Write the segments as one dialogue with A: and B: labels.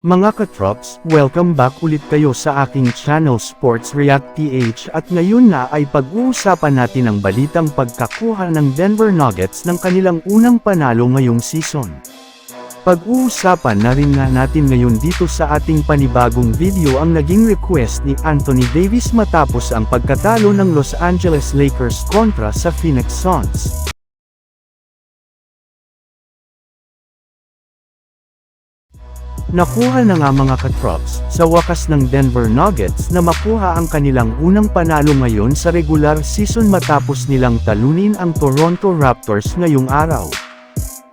A: Mga katrops, welcome back ulit kayo sa aking channel Sports React PH at ngayon na ay pag-uusapan natin ang balitang pagkakuha ng Denver Nuggets ng kanilang unang panalo ngayong season. Pag-uusapan na rin nga natin ngayon dito sa ating panibagong video ang naging request ni Anthony Davis matapos ang pagkatalo ng Los Angeles Lakers kontra sa Phoenix Suns. Nakuha na nga mga katrops, sa wakas ng Denver Nuggets na makuha ang kanilang unang panalo ngayon sa regular season matapos nilang talunin ang Toronto Raptors ngayong araw.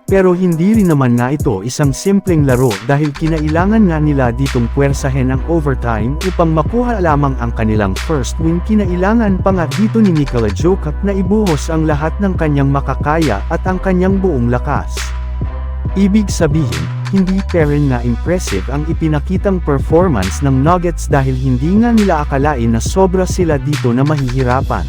A: Pero hindi rin naman nga ito isang simpleng laro dahil kinailangan nga nila ditong puwersahin ang overtime upang makuha lamang ang kanilang first win kinailangan pa nga dito ni Nikola Jokic na ibuhos ang lahat ng kanyang makakaya at ang kanyang buong lakas. Ibig sabihin, hindi pa rin na impressive ang ipinakitang performance ng Nuggets dahil hindi nga nila akalain na sobra sila dito na mahihirapan.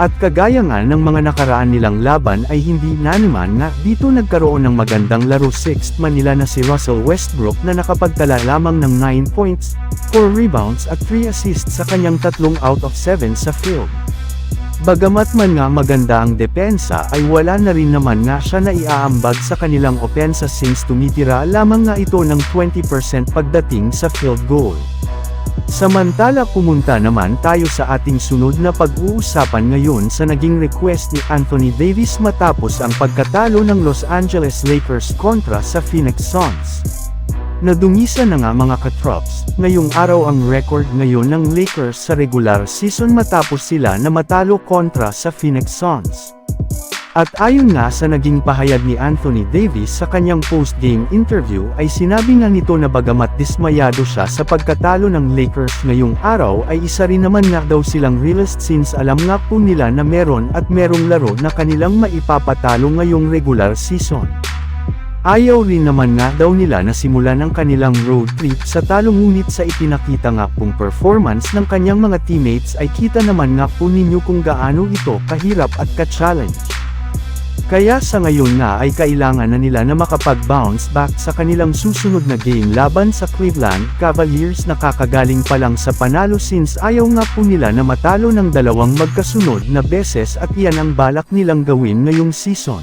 A: At kagaya nga ng mga nakaraan nilang laban ay hindi na nga dito nagkaroon ng magandang laro 6th man nila na si Russell Westbrook na nakapagtala lamang ng 9 points, 4 rebounds at 3 assists sa kanyang tatlong out of 7 sa field. Bagamat man nga maganda ang depensa ay wala na rin naman nga siya na iaambag sa kanilang opensa since tumitira lamang nga ito ng 20% pagdating sa field goal. Samantala pumunta naman tayo sa ating sunod na pag-uusapan ngayon sa naging request ni Anthony Davis matapos ang pagkatalo ng Los Angeles Lakers kontra sa Phoenix Suns. Nadungisa na nga mga katrops, ngayong araw ang record ngayon ng Lakers sa regular season matapos sila na matalo kontra sa Phoenix Suns. At ayon nga sa naging pahayag ni Anthony Davis sa kanyang post-game interview ay sinabi nga nito na bagamat dismayado siya sa pagkatalo ng Lakers ngayong araw ay isa rin naman nga daw silang realist since alam nga po nila na meron at merong laro na kanilang maipapatalo ngayong regular season. Ayaw rin naman nga daw nila na simulan ang kanilang road trip sa talo ngunit sa ipinakita nga pong performance ng kanyang mga teammates ay kita naman nga po ninyo kung gaano ito kahirap at ka-challenge. Kaya sa ngayon nga ay kailangan na nila na makapag-bounce back sa kanilang susunod na game laban sa Cleveland Cavaliers na kakagaling pa lang sa panalo since ayaw nga po nila na matalo ng dalawang magkasunod na beses at iyan ang balak nilang gawin ngayong season.